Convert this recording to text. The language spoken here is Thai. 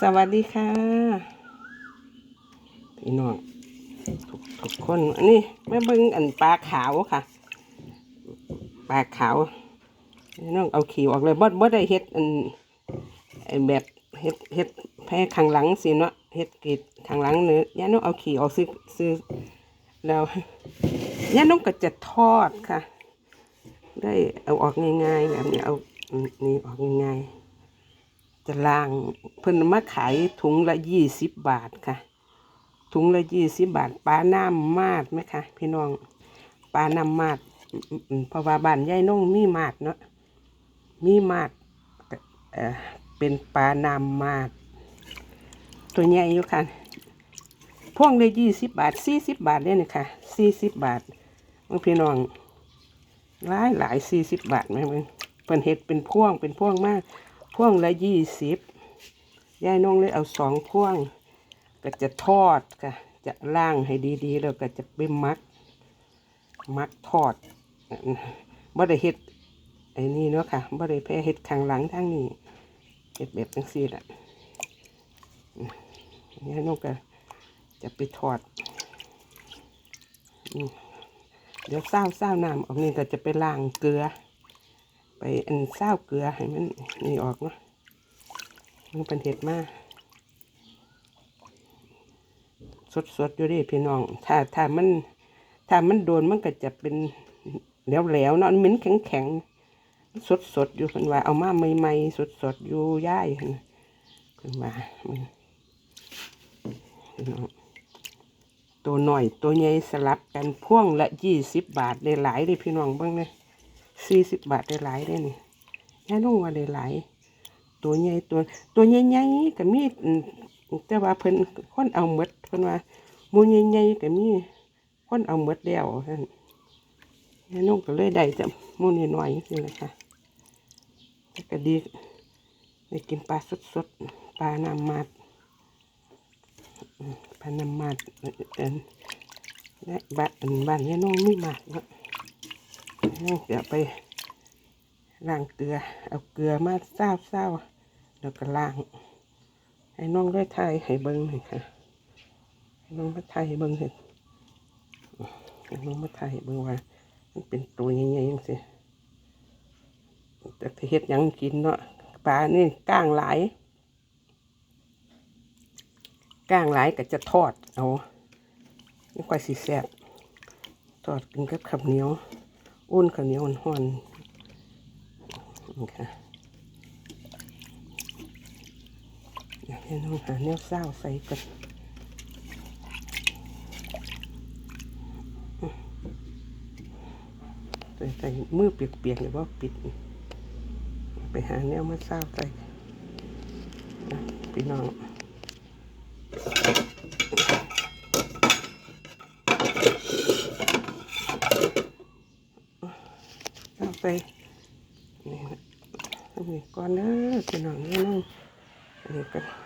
สวัสดีค่ะพี่น้องทุกทุกคนอันนี้แม่เบิ้งอันปลาขาวค่ะปลาขาวพี่น้องเอาขีออกเลยบ่บ่ได้เฮ็ดอันแบบเฮ็ดเฮ็ดแพ้ข้างหลังสิเนาะเฮ็ดกรีดข้างหลังเนื้อย่าน้องเอาขีออกซื้อซื้อแล้วย่าน้องก็จะทอดค่ะ ได้เอาออกง่ายๆแบบนี้เอานี่ออกง่ายๆ จะล่างเพิ่นมาขายถุงละยี่สิบบาทค่ะ ถุงละยี่สิบบาทปลาน้ำมาดไหมคะพี่น้องปลาน้ำมาดเพราะว่าบ้านยายน้องมีมาดเนาะมีมาดเอ่อเป็นปลาน้ำมาดตัวใหญ่อยู่ค่ะพ่วงละยี่สิบบาทสี่สิบบาทเนี่ยนี่ค่ะสี่สิบบาทบางพี่น้องหลายหลายสี่สิบบาทไหมมึงเพิ่นเฮ็ดเป็นพ่วงเป็นพ่วงมาก พ่วงละยี่สิบยายน้องเลยเอาสองพ่วง ก็จะทอดค่ะ จะล่างให้ดีๆ แล้วก็จะไปมัก มักทอดบ่ได้เฮ็ดไอ้นี่เนาะค่ะบ่ได้แพ้เฮ็ดข้างหลังทางนี้เฮ็ดแบบจังซี่แหละยายน้องก็จะไปทอดเดี๋ยวเศร้าเศร้าน้ำออกนี่ก็จะไปล้างเกลือ อันเศร้าเกลือให้มันนี่ออกเนาะมันเป็นเห็ดมากสดสดๆอยู่ดิพี่น้อง ถ้าถ้ามันถ้ามันโดนมันก็จะเป็นแหลวๆเนาะมันเหม็นแข็งแข็งสดสดๆอยู่เพิ่นว่า เอามาใหม่ๆสดสดๆอยู่ย่ายเพิ่นเพิ่นว่ามันพี่น้องตัวหน่อยตัวใหญ่สลับกันพ่วงละยี่สิบบาทได้หลายเลยพี่น้องบ้างเลย สี่สิบบาทได้หลายได้นี่แค่นุ่งว่าได้หลาย ตัวใหญ่ตัว ตัวใหญ่ๆก็มีแต่ว่าเพิ่นคนเอาหมดเพิ่นว่ามูใหญ่ๆก็มีคนเอาหมดแล้วท่านแค่นุ่งก็เลยได้แต่หมูน้อยๆนี่แหละค่ะแต่ก็ดีได้กินปลาสดๆปลาน้ำมัดพนำมาดเอ็นและบ้านบ้านยายน้องไม่มากเนาะ น้องจะไปล้างเกลือ เอาเกลือมาเศร้าเราๆแล้วก็ล้าง ให้น้องได้ทายให้เบิ้งหน่อยค่ะให้น้องมาทายให้เบิ้งเห็นให้น้องมาทายให้เบิ้งว่า มันเป็นตัวยังไงยังสิแต่เฮ็ดยังกินเนาะปลานี่ก้างหลายก้างหลายก็จะทอดเอาไม่ค่อยสีแซ่บทอดกินกับข้าวเหนียว อุ่นข้าวเหนียวห่อนๆนี่ค่ะอยากให้น้องหาเนื้อเศร้าใส่กันใส่ใส่มือเปียกๆหรือว่าปิด ไปหาแนวมาเศร้าใส่พี่น้อง ไปนี่นะเอาไปก่อนเด้อพี่น้องนี่น้องอันนี้กัน